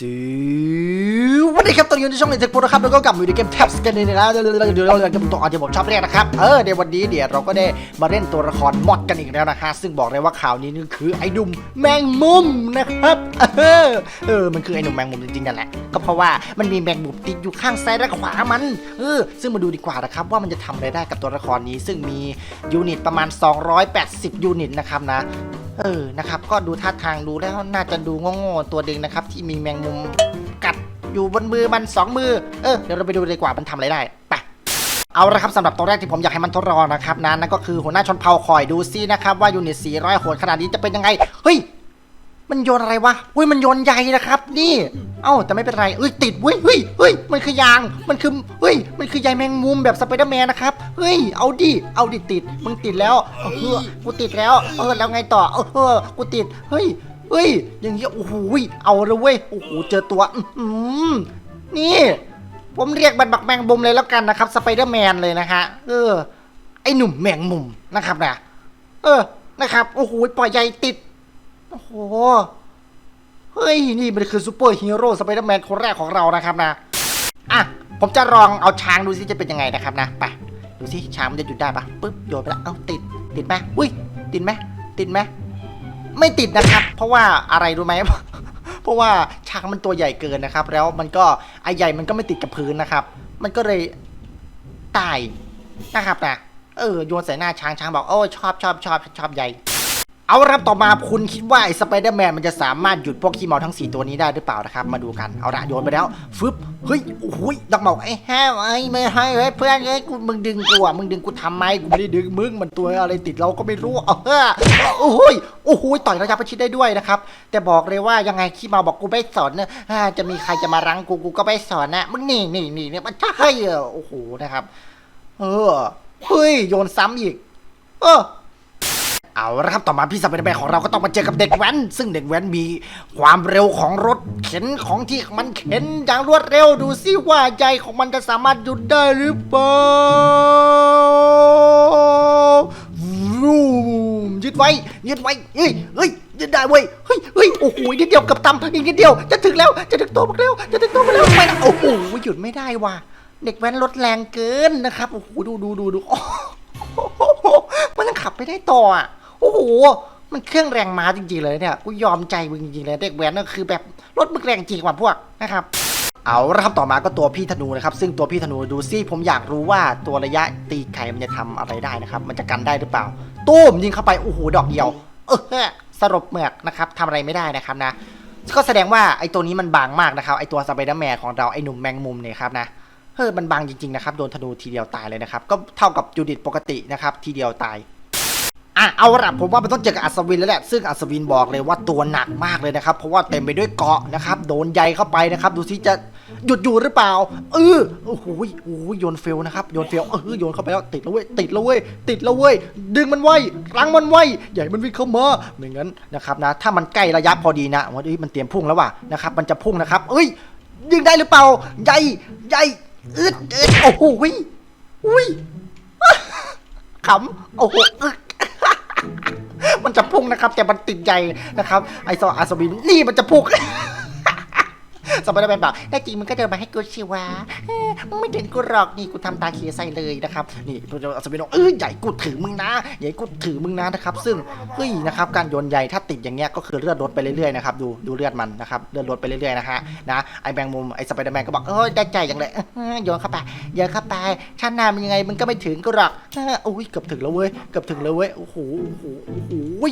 สวัสดีครับตอนนี้อยู่ในช่องเน็ตเทคโปรนะครับแล้วก็กลับมาอยู่ในเกมแท็บสกันนี่นะเดี๋ยวเดี๋ยวเดี๋ยวเราจะตัวที่ผมชอบเรียกนะครับเออเดี๋ยววันนี้เดี๋ยวเราก็ได้มาเล่นตัวละครมอดกันอีกแล้วนะฮะซึ่งบอกเลยว่าข่าวนี้นี่คือไอ้หนุ่มแมงมุมนะครับเออเออมันคือไอ้หนุ่มแมงมุมจริงๆนั่นแหละก็เพราะว่ามันมีแมงมุมติดอยู่ข้างซ้ายและขวามันเออซึ่งมาดูดีกว่านะครับว่ามันจะทำอะไรได้กับตัวละครนี้ ซึ่งมียูนิตประมาณ 280 ยูนิตนะครับนะ เออนะครับก็ดูท่าทางดูแล้วน่าจะดูโง่ๆตัวเด็งนะครับ ที่มีแมงมุมกัดอยู่บนมือมันสองมือเออเดี๋ยวเราไปดูดีกว่ามันทำอะไรได้ไปเอาละครับสำหรับตัวแรกที่ผมอยากให้มันทดลองนะครับนะนั่นก็คือหัวหน้าชนเผ่าคอยดูซินะครับว่ายูนิต400โหดขนาดนี้จะเป็นยังไงเฮ้ย มันโยนอะไรวะ อุ้ยมันโยนใยนะครับ นี่ เอ้าแต่ไม่เป็นไรเอ้ยติดเว้ยเฮ้ยเฮ้ยมันคือยาง มันคือเฮ้ย มันคือใยแมงมุมแบบสไปเดอร์แมนนะครับ เฮ้ย เอาดิ เอาดิติด มึงติดแล้ว เออ กูติดแล้ว เออ แล้วไงต่อ เออ กูติด เฮ้ย เฮ้ย อย่างเงี้ย โอ้โห เอาเลยเว้ย โอ้โห เจอตัว อือหือนี่ ผมเรียกมันบักแมงมุมเลยแล้วกันนะครับ สไปเดอร์แมนเลยนะฮะ เออ ไอหนุ่มแมงมุมนะครับนะ เออ นะครับ โอ้โห ปล่อยใยติด โอ้โห เฮ้ย นี่มันคือซูเปอร์ฮีโร่สไปเดอร์แมนคนแรกของเรานะครับนะ อะ ผมจะลองเอาช้างดูสิจะเป็นยังไงนะครับนะ ไป ดูสิช้างมันจะหยุดได้ปะปึ๊บ โยนไปแล้วเอ้าติด ติดไหมอุ้ย ติดไหมติดไหมไม่ติดนะครับ เพราะว่าอะไรรู้ไหม เพราะว่าช้างมันตัวใหญ่เกินนะครับ แล้วมันก็ไอใหญ่มันก็ไม่ติดกับพื้นนะครับ มันก็เลยตายนะครับนะ เออ โยนใส่หน้าช้างช้างบอก โอ้ยชอบชอบชอบชอบใหญ่ เอาละครับต่อมาคุณคิดว่าไอ้สไปเดอร์แมนมันจะสามารถหยุดพวกขี้เมาทั้ง 4 ตัวนี้ได้หรือเปล่านะครับ มาดูกัน เอาละโยนไปแล้ว ฟึบ เฮ้ย โอ้โหยดักบอกไอ้แฮ่ไอ้ไม่ให้เฮ้เพื่อนเฮ้กูมึงดึงกูอะมึงดึงกูทำไมกูไม่ได้ดึงมึงมันตัวอะไรติดเราก็ไม่รู้เออโอ้โหยโอ้โหยต่อยระยะประชิดได้ด้วยนะครับ แต่บอกเลยว่ายังไงขี้เมาบอกกูไม่สอนนะจะมีใครจะมารั้งกูกูก็ไม่สอนนะมึงหนี่นี่นี่เนี่ยมันใช่เหรอโอ้โหนะครับ เออ เฮ้ยโยนซ้ำอีก เออ เอาละครับต่อมาพี่สไปเดอร์แมนของเราก็ต้องมาเจอกับเด็กแว้น ซึ่งเด็กแว้นมีความเร็วของรถเข็นของที่มันเข็นอย่างรวดเร็วดูซิว่าใจของมันจะสามารถหยุดได้หรือเปล่าวูมยึดไว้ยึดไว้เฮ้ยเฮ้ยยึดได้เว้ยเฮ้ยเฮ้ยโอ้โหนิดเดียวกับตำอีกนิดเดียวจะถึงแล้วจะถึงตัวมันแล้วจะถึงตัวมันแล้วไมนะโอ้โหหยุดไม่ได้ว่ะเด็กแว้นรถแรงเกินนะครับโอ้โหดูดูดูดูโอ้โหมันยังขับไปได้ต่ออะ โอ้โห มันเครื่องแรงม้าจริงๆเลยเนี่ย กูยอมใจมึงจริงๆเลยเด็กแว้นก็คือแบบรถมึงแรงจริงกว่าพวกนะครับ เอาละครับต่อมาก็ตัวพี่ธนูนะครับ ซึ่งตัวพี่ธนูดูซิผมอยากรู้ว่าตัวระยะตีไข่มันจะทำอะไรได้นะครับ มันจะกันได้หรือเปล่าตู้มยิงเข้าไปโอ้โหดอกเดียว เออสลบเหมือกนะครับทำอะไรไม่ได้นะครับนะ ก็แสดงว่าไอ้ตัวนี้มันบางมากนะครับไอ้ตัวสไปเดอร์แมนของเราไอ้หนุ่มแมงมุมเนี่ยครับนะเฮ้ยมันบางจริงๆนะครับโดนธนูทีเดียวตายเลยนะครับก็เท่ากับยูนิตปกตินะครับทีเดียวตาย อะเอาละผมว่ามันต้องเจอกับอัศวินแล้วแหละซึ่งอัศวินบอกเลยว่าตัวหนักมากเลยนะครับ เพราะว่าเต็มไปด้วยเกาะนะครับ โดนใยเข้าไปนะครับ ดูสิจะหยุดอยู่หรือเปล่า เออโอ้โหโอ้โหโยนเฟลนะครับโยนเฟลเออโยนเข้าไปแล้วติดแล้วเว้ยติดแล้วเว้ยติดแล้วเว้ยดึงมันไว้รั้งมันไว้ใหญ่มันวิ่งเข้ามาไม่งั้นนะครับนะ ถ้ามันใกล้ระยะพอดีนะว่าเอ้ยมันเตรียมพุ่งแล้วว่ะนะครับมันจะพุ่งนะครับเอ้ยดึงได้หรือเปล่าใหญ่ใหญ่อึดอึดโอ้โหอุ้ยขำโอ้โหอึก มันจะพุ่งนะครับ แต่มันติดใจนะครับ ไอซออาสบินนี่มันจะพุ่ง สไปเดอร์แมนบอกแน่จริงมึงก็เดินมาให้กูชิวะเอ้ยมึงไม่ถึงกูหรอกนี่กูทำตาเขียใส่เลยนะครับ นี่ตัวอาสบิบอกเอ้ยใหญ่กูถือมึงนะใหญ่กูถือมึงนะนะครับ ซึ่งเฮ้ยนะครับ การโยนใยถ้าติดอย่างเงี้ยก็คือเลือดลดไปเรื่อยๆนะครับดูดูเลือดมันนะครับเลือดลดไปเรื่อยๆนะฮะนะไอแบงมุมไอสไปเดอร์แมนก็บอกเอ้ยได้ใจอย่างเลยเออโยนเข้าไปโยนเข้าไปชาติหน้ามันยังไงมึงก็ไม่ถึงกูหรอกเอออุ้ยเกือบถึงแล้วเว้ยเกือบถึงแล้วเว้ยโอ้โหโอ้โหโอ้โห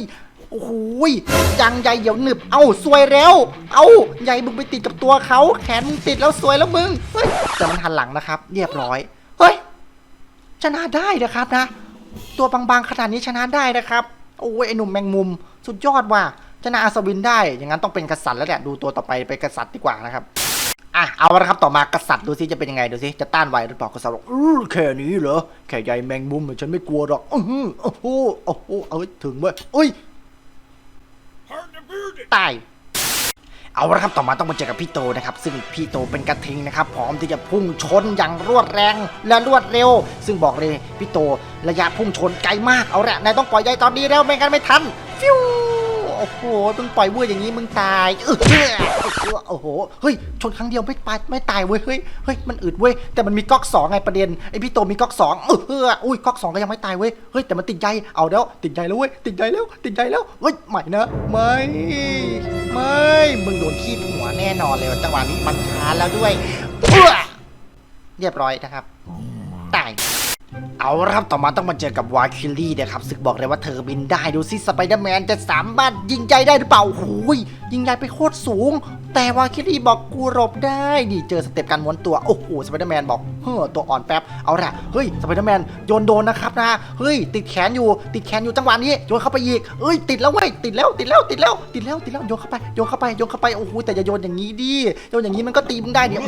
โอ้โหยยังใหญ่เหี่ยวหนึบ เอ้าสวยแล้ว เอ้าใหญ่มึงไปติดกับตัวเขาแขนมึงติดแล้วสวยแล้วมึงเฮ้ยแต่มันหันหลังนะครับ เรียบร้อย เฮ้ย ชนะได้นะครับนะ ตัวบางๆขนาดนี้ชนะได้นะครับ โอ้ยไอหนุ่มแมงมุม สุดยอดว่ะชนะอัศวินได้ อย่างนั้นต้องเป็นกษัตริย์แล้วแหละดูตัวต่อไปเป็นกษัตริย์ดีกว่านะครับอะเอาละครับต่อมากษัตริย์ดูซิจะเป็นยังไงดูซิจะต้านไหวหรือเปล่ากษัตริย์บอกอือแค่นี้เหรอแค่ใหญ่แมงมุมฉันไม่กลัวหรอกอื้อหือโอ้โหโอ้โหเอ้ยถึงเว้ยเอ้ย ตาย เอาละครับต่อมาต้องมาเจอกับพี่โตนะครับ ซึ่งพี่โตเป็นกระทิงนะครับพร้อมที่จะพุ่งชนอย่างรวดแรงและรวดเร็ว ซึ่งบอกเลยพี่โตระยะพุ่งชนไกลมากเอาละนายต้องปล่อยใยตอนนี้แล้วไม่งั้นไม่ทันฟิว โอ้โหมึงปล่อยเวอร์อย่างนี้มึงตายเออโอ้โหเฮ้ยชนครั้งเดียวไม่ตายไม่ตายเว้ยเฮ้ยเฮ้ยมันอึดเว้ยแต่มันมีก๊อกสองไงประเด็นไอพี่โตมีก๊อกสองเอออุ้ยก๊อกสองก็ยังไม่ตายเว้ยเฮ้ยแต่มันติดใจเอาแล้วติดใจแล้วเว้ยติดใจแล้วติดใจแล้วเฮ้ยไม่นะไม่ไม่มึงโดนขี้หัวแน่นอนเลยจังหวะนี้มันช้าแล้วด้วยเรียบร้อยนะครับตาย เอาละครับต่อมาต้องมาเจอกับวาคิลี่นะครับซึ่งบอกเลยว่าเธอบินได้ดูสิสไปเดอร์แมนจะสามารถยิงใจได้หรือเปล่าโอ้โหยยิงใหญ่ไปโคตรสูง แต่วาคิลี่บอกกูหลบได้นี่เจอสเต็ปการม้วนตัว โอ้โหสไปเดอร์แมนบอกเฮ้อตัวอ่อนแป๊บเอาละเฮ้ยสไปเดอร์แมนโยนโดนนะครับนะเฮ้ยติดแขนอยู่ติดแขนอยู่จังหวะนี้โยนเข้าไปอีกเอ้ยติดแล้วเว้ยติดแล้วติดแล้วติดแล้วติดแล้วติดแล้วโยนเข้าไปโยนเข้าไปโยนเข้าไปโอ้โหแต่อย่าโยนอย่างนี้ดิโยนอย่างนี้มันก็ตีมึงได้เดี๋ยว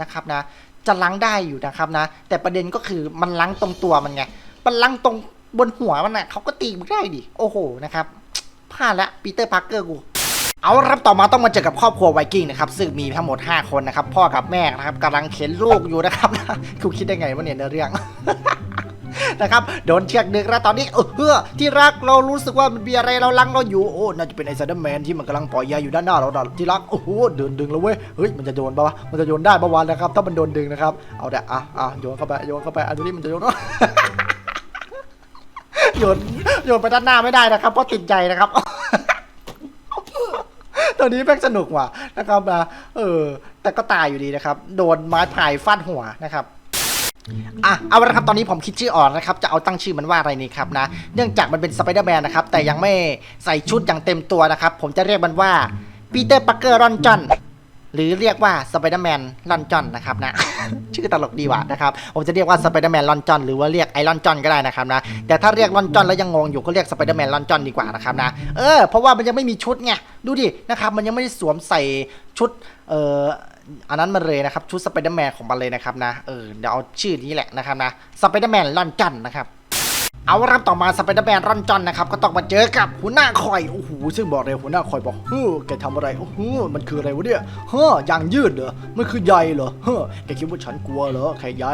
นะครับนะ จะล้างได้อยู่นะครับนะ แต่ประเด็นก็คือมันล้างตรงตัวมันไงมันล้างตรงบนหัวมันน่ะเขาก็ตีมึงได้ดิโอ้โหนะครับพลาดละปีเตอร์พาร์เกอร์กูเอาครับต่อมาต้องมาเจอกับครอบครัวไวกิ้งนะครับซึ่งมีทั้งหมด 5 คนนะครับ พ่อกับแม่นะครับกำลังเข็นลูกอยู่นะครับคุณคิดได้ไงวะเนี่ยเนื้อเรื่อง นะครับโดนเชือกดึงแล้วตอนนี้เออเฮ้อที่รักเรารู้สึกว่ามันมีอะไรเราลังเราอยู่โอ้น่าจะเป็นไอ้ซันเดอร์แมนที่มันกำลังปล่อยยาอยู่ด้านหน้าเราเราที่รักโอ้โหเดินดึงแล้วเว้ยเฮ้ยมันจะโยนปะวะมันจะโยนได้ปะวะนะครับถ้ามันโดนดึงนะครับเอาแต่อะอะโยนเข้าไปโยนเข้าไปอะดูนี่มันจะโยนโยนโยนไปด้านหน้าไม่ได้นะครับเพราะติดใจนะครับตอนนี้แม่งสนุกว่ะนะครับนะเออแต่ก็ตายอยู่ดีนะครับ โดนไม้พายฟาดหัวนะครับ อะเอาละครับตอนนี้ผมคิดชื่อออกนะครับจะเอาตั้งชื่อมันว่าอะไรนี่ครับนะ เนื่องจากมันเป็นสไปเดอร์แมนนะครับแต่ยังไม่ใส่ชุดอย่างเต็มตัวนะครับผมจะเรียกมันว่าปีเตอร์ปักเกอร์รอนจอนหรือเรียกว่าสไปเดอร์แมนลอนจอนนะครับนะ ชื่อตลกดีว่ะนะครับผมจะเรียกว่าสไปเดอร์แมนลอนจอนหรือว่าเรียกไอรอนจอนก็ได้นะครับนะแต่ถ้าเรียกลอนจอนแล้วยังงงอยู่ก็เรียกสไปเดอร์แมนลอนจอนดีกว่านะครับนะเออเพราะว่ามันยังไม่มีชุดไงดูดินะครับมันยังไม่ได้สวมใส่ชุดเอ่ออันนั้นมาเลยนะครับ ชุดสไปเดอร์แมนของมันเลยนะครับนะเออเดี๋ยวเอาชื่อนี้แหละนะครับนะสไปเดอร์แมนลอนจอนนะครับเอาละครับต่อมาสไปเดอร์แมนรอนจอนนะครับก็ต้องมาเจอกับหัวหน้าคอยโอ้โหซึ่งบอกเลยหัวหน้าคอยบอกเฮ้อแกทำอะไรโอ้โหมันคืออะไรวะเนี่ยเฮ้อยางยืดเหรอมันคือใยเหรอเฮ้อแกคิดว่าฉันกลัวเหรอแค่ใย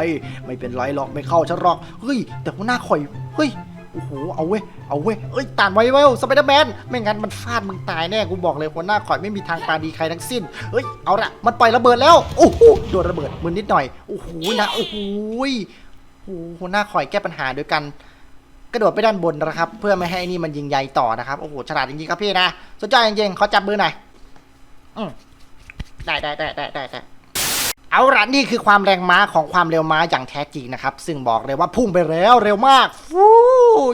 ไม่เป็นไรหรอกไม่เข้าฉันหรอกเฮ้ยแต่หัวหน้าคอยเฮ้ย อ้โห เอาเว้ย เอาเว้ย เอ้ยตานไว้ไว้ยสไปเดอร์แมน ไม่งั้นมันฟาดมึงตายแน่ กูบอกเลยหัวหน้าคอยไม่มีทางปราดีใครทั้งสิ้นเฮ้ย เอาละมันปล่อยระเบิดแล้ว โอ้โห โดนระเบิดมือนิดหน่อย โอ้โห นะ โอ้โหโอ้หัวหน้าคอยแก้ปัญหาโดยการกระโดดไปด้านบนนะครับ เพื่อไม่ให้นี่มันยิงใยต่อนะครับ โอ้โห ฉลาดจริงๆครับพี่นะ สุดยอดจริงๆขอจับมือหน่อยอืมได้ได้ได้ได้ได้ได้เอาละนี่คือความแรงม้าของความเร็วม้าอย่างแท้จริงนะครับ ซึ่งบอกเลยว่าพุ่งไปแล้วเร็วมากฟู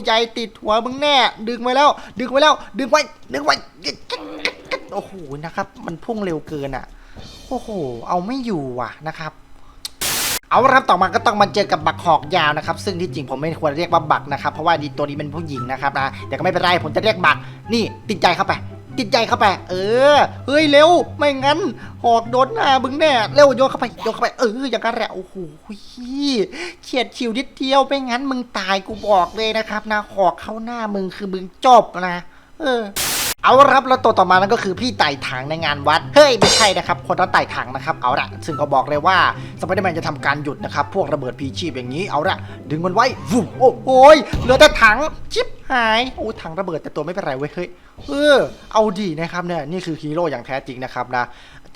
ใหญ่ติดหัวมึงแน่ ดึงไว้แล้ว ดึงไว้แล้ว ดึงไว้ ดึงไว้ โอ้โห นะครับ มันพุ่งเร็วเกินอะ โอ้โห เอาไม่อยู่ว่ะนะครับเอาครับต่อมาก็ต้องมาเจอกับบักหอกยาวนะครับ ซึ่งที่จริงผมไม่ควรเรียกว่าบักนะครับ เพราะว่าดีตัวนี้เป็นผู้หญิงนะครับนะแต่ก็ไม่เป็นไรผมจะเรียกบักนี่ติดใจเข้าไป ติดใจเข้าไป เออ เฮ้ยเร็ว ไม่งั้น หอกโดนหน้าบึงแน่ เร็วโยนเข้าไปโยนเข้าไป เออ อย่างนั้นแหละ โอ้โหเฉียดชิวนิดเดียว ไม่งั้นมึงตายกูบอกเลยนะครับนะ หอกเข้าหน้ามึงคือมึงจบนะ เออ เอาละครับแล้วตัวต่อมานั่นก็คือพี่ไต่ถังในงานวัด เฮ้ย ไม่ใช่นะครับ คนละไต่ถังนะครับ เอาละซึ่งก็บอกเลยว่าสไปเดอร์แมนจะทำการหยุดนะครับ พวกระเบิดพีชีพอย่างนี้ เอาละดึงมันไว้วุบโอ้โหยเหลือแต่ถัง ชิบหาย โอ้ถังระเบิดแต่ตัวไม่เป็นไรเว้ย เฮ้ย เออ เอาดีนะครับเนี่ย นี่คือฮีโร่อย่างแท้จริงนะครับนะ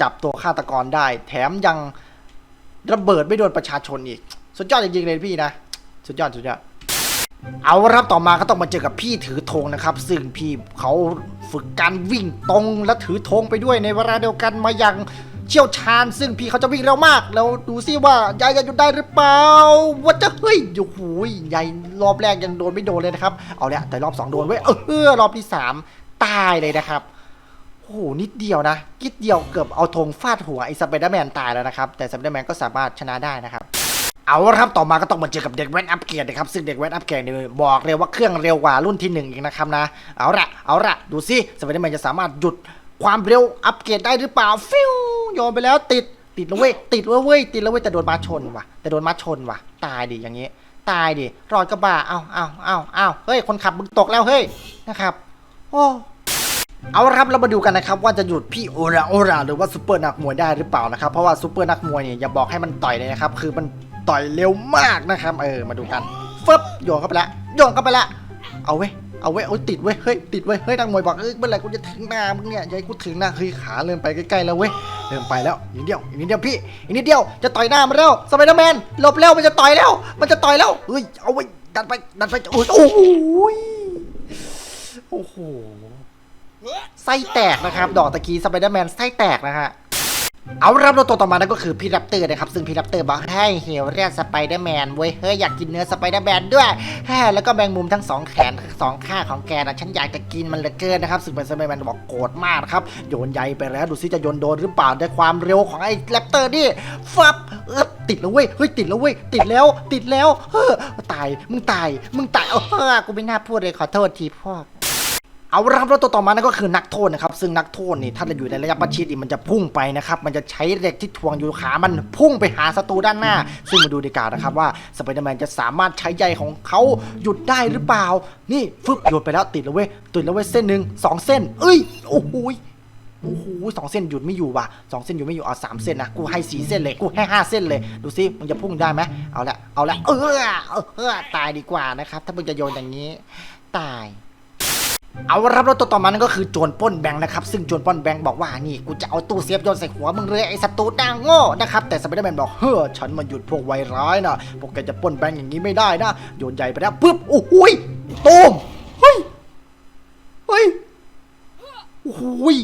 จับตัวฆาตกรได้ แถมยังระเบิดไม่โดนประชาชนอีก สุดยอดจริงๆเลยพี่นะ สุดยอด สุดยอด เอาละครับต่อมาก็ต้องมาเจอกับพี่ถือธงนะครับ ซึ่งพี่เขาฝึกการวิ่งตรงและถือธงไปด้วยในเวลาเดียวกันมาอย่างเชี่ยวชาญ ซึ่งพี่เขาจะวิ่งเร็วมาก แล้วดูซิว่ายายจะหยุดได้หรือเปล่าว่าจะเฮ้ยโอ้โหยายรอบแรกยังโดนไม่โดนเลยนะครับเอาละแต่รอบสองโดนไว้เออรอบที่สามตายเลยนะครับโอ้โหนิดเดียวนะนิดเดียวเกือบเอาธงฟาดหัวไอ้สไปเดอร์แมนตายแล้วนะครับแต่สไปเดอร์แมนก็สามารถชนะได้นะครับ เอาละครับต่อมาก็ต้องมาเจอกับเด็กแว้นอัปเกรดนะครับซึ่งเด็กแว้นอัปเกรดเนี่ยบอกเลยว่าเครื่องเร็วกว่ารุ่นที่หนึ่งอีกนะครับนะเอาละเอาละดูซิสไปเดอร์แมนจะสามารถหยุดความเร็วอัปเกรดได้หรือเปล่าฟิวโยนไปแล้วติดติดแล้วเว้ยติดแล้วเว้ยติดแล้วเว้ยแต่โดนมาชนว่ะแต่โดนมาชนว่ะ ตายดิอย่างงี้ตายดิรอดก็บ้าเอาเอาเอาเอาเฮ้ยคนขับมึงตกแล้วเฮ้ยนะครับโอ้เอาละครับเรามาดูกันนะครับว่าจะหยุดพี่โอราโอราหรือว่าซูเปอร์นักมวยได้หรือเปล่านะครับเพราะว่าซูเปอร์นักมวยเนี่ยอย่าบอกให้มันต่อยเลยนะครับคือมัน ต่อยเร็วมากนะครับ เออมาดูกันเฟึบโยนเข้าไปละโยนเข้าไปละเอาเว้ยเอาไว้ยโอ้ยติดเว้ยเฮ้ยติดเว้ยเฮ้ยนักมวยบอกเอ้ยเมื่อไหร่กูจะถึงหน้ามึงเนี่ยย่าให้กูถึงหน้าเฮ้ยขาเริ่มไปใกล้ๆแล้วเว้ยเริ่มไปแล้วอีกนิดเดียวอีกนิดเดียวพี่อีกนิดเดียวจะต่อยหน้ามันแล้วสไปเดอร์แมนหลบแล้วมันจะต่อยแล้ว มันจะต่อยแล้วเฮ้ยเอาไว้ยดันไปดันไปโอ้ยโอ้โหโอ้โหไส้แตกนะครับ ดอกตะกี้สไปเดอร์แมนไส้แตกนะฮะ เอารับตัวต่อมานั่นก็คือพี่แรปเตอร์นะครับ ซึ่งพี่แรปเตอร์บอกให้เฮลเรียกสไปเดอร์แมนเว้ยเฮ้ยอยากกินเนื้อสไปเดอร์แมนด้วยแฮ่แล้วก็แมงมุมทั้งสองแขนสองข้างของแกนะฉันอยากจะกินมันเหลือเกินนะครับซึ่งเป็นสไปเดอร์แมนบอกโกรธมากครับโยนใยไปแล้วดูซิจะโยนโดนหรือเปล่าด้วยความเร็วของไอ้แรปเตอร์นี่ฟับเออติดแล้วเว้ยเฮ้ยติดแล้วเว้ยติดแล้วติดแล้วเฮ้อตายมึงตายมึงตายเออกูไม่น่าพูดเลยขอโทษทีพ่อ เอาละครับแล้วตัวต่อมานั่นก็คือนักโทษนะครับ ซึ่งนักโทษนี่ถ้าเราอยู่ในระยะประชิดนี่มันจะพุ่งไปนะครับ มันจะใช้เหล็กที่ทวงอยู่ขา มันพุ่งไปหาศัตรูด้านหน้า ซึ่งมาดูดีกานะครับว่าสไปเดอร์แมนจะสามารถใช้ใยของเขาหยุดได้หรือเปล่า นี่ฟึบโยนไปแล้วติดแล้วเว้ยติดแล้วเว้ยเส้นหนึ่งสองเส้น เอ้ยโอ้โหยโอ้โหสองเส้นหยุดไม่อยู่ว่ะสองเส้นหยุดไม่อยู่เอาสามเส้นนะกูให้สี่เส้นเลยกูให้ห้าเส้นเลย ดูซิมึงจะพุ่งได้ไหมเอาละเอาละเออเออเออตายดีกว่านะครับ ถ้ามึงจะโยนอย่างนี้ ตาย เอารับรถตัวต่อมานั่นก็คือโจรปล้นแบงค์นะครับ ซึ่งโจรปล้นแบงค์บอกว่านี่กูจะเอาตู้เซฟโยนใส่หัวมึงเลยไอ้ศัตรูหน้าโง่นะครับแต่สไปเดอร์แมนบอกเฮ้อฉันมาหยุดพวกวัยร้ายนะพวกแกจะปล้นแบงค์อย่างนี้ไม่ได้นะโยนใหญ่ไปแล้วปุ๊บโอ้โหยตูมเฮ้ยเฮ้ยโอ้โหย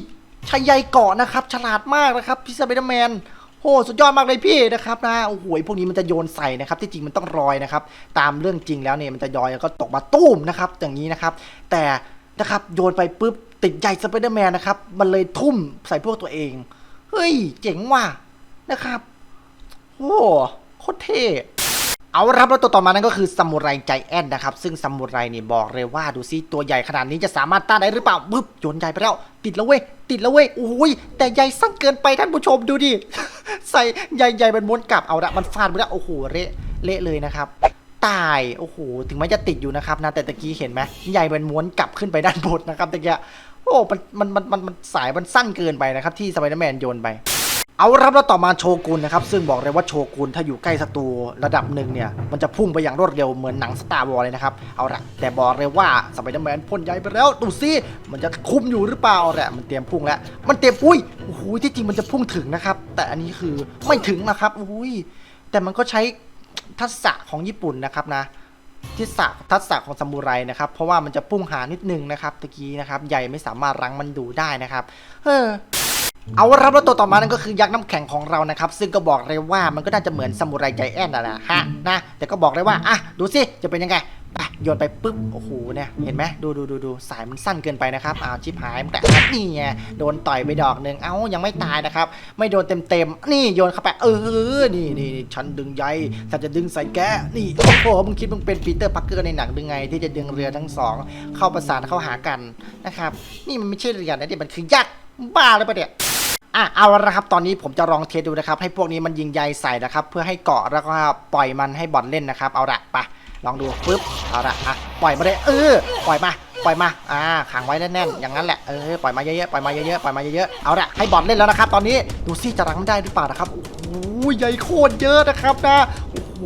ชายใยเกาะนะครับ ฉลาดมากนะครับพี่สไปเดอร์แมนโอ้สุดยอดมากเลยพี่นะครับนะโอ้โหพวกนี้มันจะโยนใส่นะครับ ที่จริงมันต้องรอยนะครับ ตามเรื่องจริงแล้วเนี่ยมันจะยอยแล้วก็ตกมาตุ้มนะครับ อย่างนี้นะครับ แต่ นะครับ โยนไปปุ๊บติดใจสไปเดอร์แมนนะครับ มันเลยทุ่มใส่พวกตัวเอง เฮ้ย เจ๋งว่ะนะครับโอ้โคตรเท่เอารับแล้วตัวต่อมานั่นก็คือซามูไรใจแอนนะครับ ซึ่งซามูไรนี่บอกเลยว่าดูซิตัวใหญ่ขนาดนี้จะสามารถต้านได้หรือเปล่าบึ๊บโยนใหญ่ไปแล้ว ติดแล้วเว้ยติดแล้วเว้ยโอ้ยแต่ใหญ่สั้นเกินไปท่านผู้ชมดูดิใส่ใหญ่ๆมันม้วนกลับเอาละมันฟาดไปแล้วโอ้โหเละเละเลยนะครับ ตายโอ้โหถึงแม้จะติดอยู่นะครับนะแต่ตะกี้เห็นไหมใหญ่มันม้วนกลับขึ้นไปด้านบนนะครับตะกี้โอ้มันมันมันมันมนสายมันสั้นเกินไปนะครับที่สไปเดอร์แมนโยนไปเอารับแล้วต่อมาโชกุนนะครับซึ่งบอกเลยว่าโชกุนถ้าอยู่ใกล้ศัตรูระดับหนึ่งเนี่ย มันจะพุ่งไปอย่างรวดเร็วเหมือนหนังสตาร์วอลเลยนะครับ เอาละแต่บอกเลยว่าสไปเดอร์แมนพ่นใหญ่ไปแล้วดูซิมันจะคุมอยู่หรือเปล่าเอาละมันเตรียมพุ่งแล้ว มันเตรียมอุ้ยโอ้โหที่จริงมันจะพุ่งถึงนะครับ แต่อันนี้คือไม่ถึงนะครับอุ้ยแต่มันก็ใช้ ทักษะของญี่ปุ่นนะครับนะทักษะทักษะของซามูไรนะครับ เพราะว่ามันจะพุ่งหานิดนึงนะครับตะกี้นะครับ ใหญ่ไม่สามารถรั้งมันดูได้นะครับเออเอาครับแล้วตัวต่อมานั่นก็คือยักษ์น้ำแข็งของเรานะครับ ซึ่งก็บอกเลยว่ามันก็น่าจะเหมือนซามูไรใจแอนนั่นแหละฮะนะแต่ก็บอกเลยว่าอะดูสิจะเป็นยังไง ไปโยนไปปุ๊บโอ้โหเนี่ยเห็นไหมดูดูดูดูสายมันสั้นเกินไปนะครับอ้าวชิบหายมันแต่นี่ไงโดนต่อยไปดอกหนึ่งเอ้ายังไม่ตายนะครับ ไม่โดนเต็มเต็มนี่โยนเข้าไปเออนี่นี่ฉันดึงใยฉันจะดึงใส่แกนี่โอ้โหมึงคิดมึงเป็นปีเตอร์พักเกอร์ในหนังดึงไง ที่จะดึงเรือทั้งสองเข้าประสานเข้าหากันนะครับ นี่มันไม่ใช่เรือนะนี่มันคือยักษ์บ้าเลยปะเนี่ยอะเอาละครับตอนนี้ผมจะลองเทสดูนะครับ ให้พวกนี้มันยิงใยใส่นะครับ เพื่อให้เกาะแล้วก็ปล่อยมันให้บอลเล่นนะครับ เอาละไป ลองดูปึ๊บเอาละอะปล่อยมาเลยเออปล่อยมาปล่อยมาอ่าขังไว้แน่นๆอย่างนั้นแหละเออปล่อยมาเยอะๆปล่อยมาเยอะๆปล่อยมาเยอะๆเอาละให้บอลเล่นแล้วนะครับ ตอนนี้ดูซิจะรังมันได้หรือเปล่านะครับโอ้โหใหญ่โคตรเยอะนะครับนะโอ้โห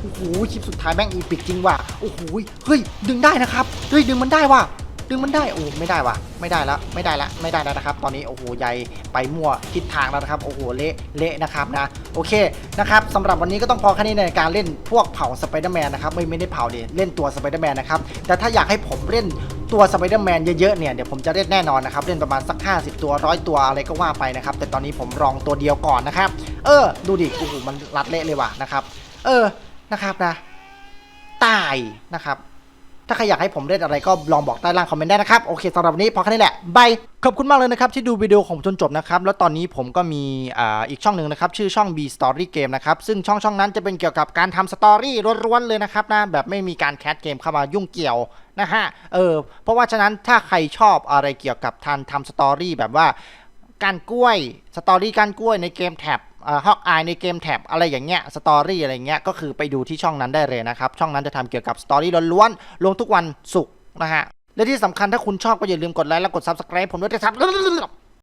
โอ้โหคลิปสุดท้ายแม่งอีปิกจริงว่ะโอ้โหเฮ้ยดึงได้นะครับเฮ้ยดึงมันได้ว่ะ ดึงมันได้โอ้ไม่ได้ว่ะ ไม่ได้แล้วไม่ได้แล้วไม่ได้แล้วนะครับ ตอนนี้โอ้โหใยไปมั่วทิศทางแล้วนะครับโอ้โหเละเละนะครับนะโอเคนะครับสำหรับวันนี้ก็ต้องพอแค่นี้ในการเล่นพวกเผาสไปเดอร์แมนนะครับไม่ไม่ได้เผาเดิเล่นตัวสไปเดอร์แมนนะครับแต่ถ้าอยากให้ผมเล่นตัวสไปเดอร์แมนเยอะๆเนี่ยเดี๋ยวผมจะเล่นแน่นอนนะครับเล่นประมาณสัก 50 ตัวร้อยตัวอะไรก็ว่าไปนะครับแต่ตอนนี้ผมลองตัวเดียวก่อนนะครับ เออ ดูดิโอ้โหมันรัดเละเลยว่ะนะครับ เออนะครับนะตายนะครับ ถ้าใครอยากให้ผมเล่นอะไรก็ลองบอกใต้ล่างคอมเมนต์ได้นะครับ โอเคสำหรับวันนี้พอแค่นี้แหละบายขอบคุณมากเลยนะครับ ที่ดูวิดีโอของจนจบนะครับ แล้วตอนนี้ผมก็มีอ่าอีกช่องหนึ่งนะครับ ชื่อช่อง B Story Game นะครับ ซึ่งช่องช่องนั้นจะเป็นเกี่ยวกับการทำสตอรี่ล้วนๆเลยนะครับนะแบบไม่มีการแคสเกมเข้ามายุ่งเกี่ยวนะฮะเออเพราะว่าฉะนั้นถ้าใครชอบอะไรเกี่ยวกับทานทำสตอรี่แบบว่าการกล้วยสตอรี่การกล้วยในเกมแท็บ ฮอกอายในเกมแท็บอะไรอย่างเงี้ยสตอรี่อะไรเงี้ยก็คือไปดูที่ช่องนั้นได้เลยนะครับ ช่องนั้นจะทำเกี่ยวกับสตอรี่ล้วนๆลงทุกวันศุกร์นะฮะและที่สำคัญถ้าคุณชอบก็อย่าลืมกดไลค์และกด Subscribe ผมด้วยนะครับ